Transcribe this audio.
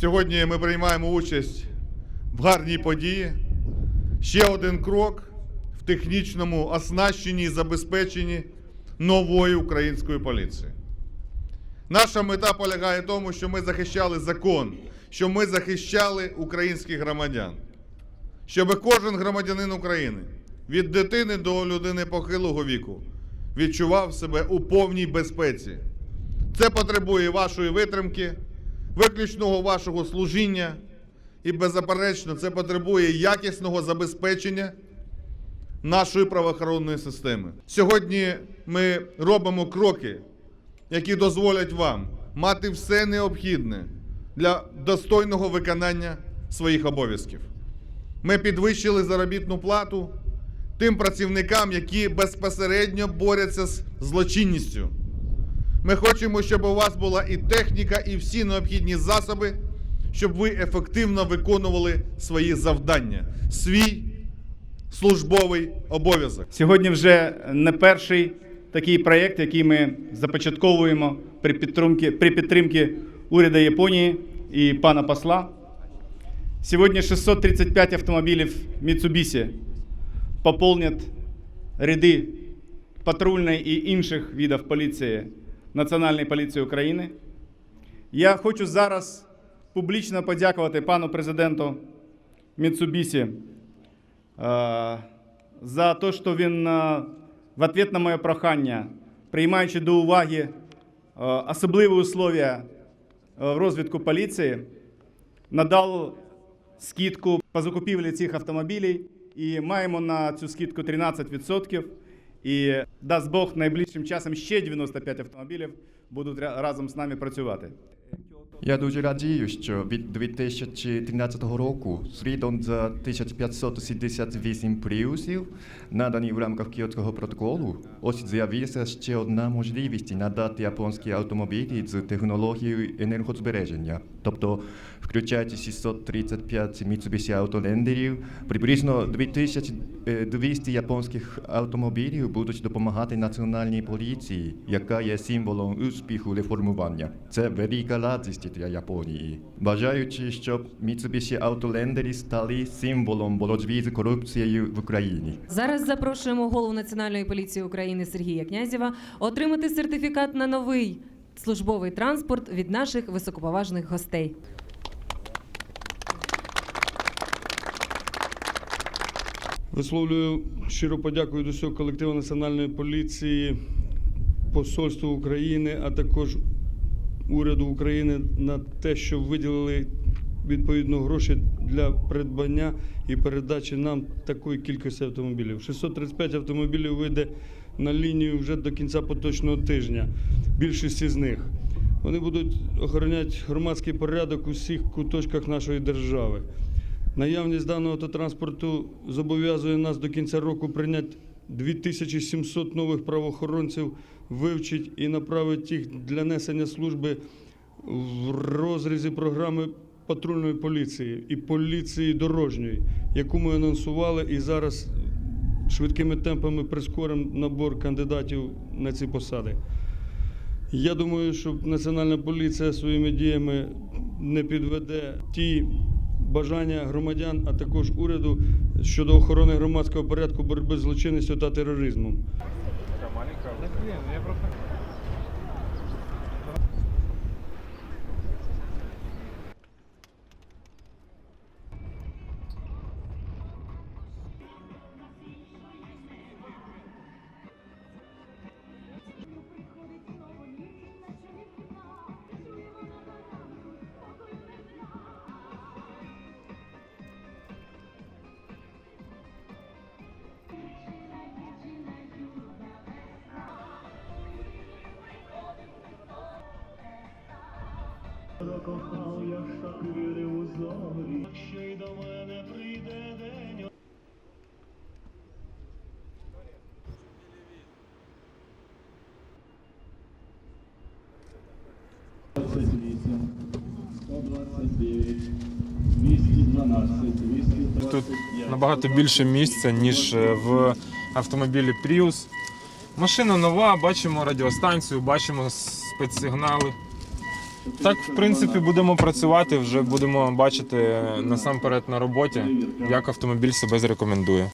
Сьогодні ми приймаємо участь в гарній події. Ще один крок в технічному оснащенні і забезпеченні нової української поліції. Наша мета полягає в тому, що ми захищали закон, що ми захищали українських громадян, щоб кожен громадянин України від дитини до людини похилого віку відчував себе у повній безпеці. Це потребує вашої витримки, виключного вашого служіння і, беззаперечно, це потребує якісного забезпечення нашої правоохоронної системи. Сьогодні ми робимо кроки, які дозволять вам мати все необхідне для достойного виконання своїх обов'язків. Ми підвищили заробітну плату тим працівникам, які безпосередньо борються з злочинністю. Ми хочемо, щоб у вас була і техніка, і всі необхідні засоби, щоб ви ефективно виконували свої завдання, свій службовий обов'язок. Сьогодні вже не перший такий проєкт, який ми започатковуємо при підтримці, при підтримці уряду Японії і пана посла. Сьогодні 635 автомобілів Mitsubishi поповнять ряди патрульної і інших видів поліції Національної поліції України. Я хочу зараз публічно подякувати пану президенту Mitsubishi е, за те, що він е, в ответ на моє прохання, приймаючи до уваги е, особливі условия в розвитку поліції, надав скидку по закупівлі цих автомобілів і маємо на цю скидку 13%. І дасть Бог найближчим часом ще 95 автомобілів будуть разом з нами працювати. Я дуже радію, що від 2013 року слідом за 1578 пріусів, надані в рамках Кіотського протоколу, ось з'явилася ще одна можливість надати японські автомобілі з технологією енергозбереження. Тобто, включаючи 635 Mitsubishi Outlanderів, приблизно 2200 японських автомобілів будуть допомагати національній поліції, яка є символом успіху реформування. Це велика радість для Японії. Бажаючи, щоб Mitsubishi Outlander стали символом боротьби з корупцією в Україні. Зараз запрошуємо голову Національної поліції України Сергія Князєва отримати сертифікат на новий службовий транспорт від наших високоповажних гостей. Висловлюю щиро подякую до всього колективу Національної поліції, посольству України, а також уряду України на те, що виділили відповідно гроші для придбання і передачі нам такої кількості автомобілів. 635 автомобілів вийде на лінію вже до кінця поточного тижня. Більшість з них. Вони будуть охороняти громадський порядок у всіх куточках нашої держави. Наявність даного автотранспорту зобов'язує нас до кінця року прийняти 2700 нових правоохоронців, вивчити і направити їх для несення служби в розрізі програми патрульної поліції і поліції дорожньої, яку ми анонсували і зараз швидкими темпами прискоримо набор кандидатів на ці посади. Я думаю, що Національна поліція своїми діями не підведе ті бажання громадян, а також уряду щодо охорони громадського порядку, боротьби з злочинністю та тероризмом. Кохав я шакири у зорі, що й до мене прийде день. Сто двадцять дев'ять, двісті дванадцять, двісті Тут набагато більше місця, ніж е, в автомобілі Prius. Машина нова, бачимо радіостанцію, бачимо спецсигнали. Так, в принципі, будемо працювати, вже будемо бачити насамперед на роботі, як автомобіль себе зарекомендує.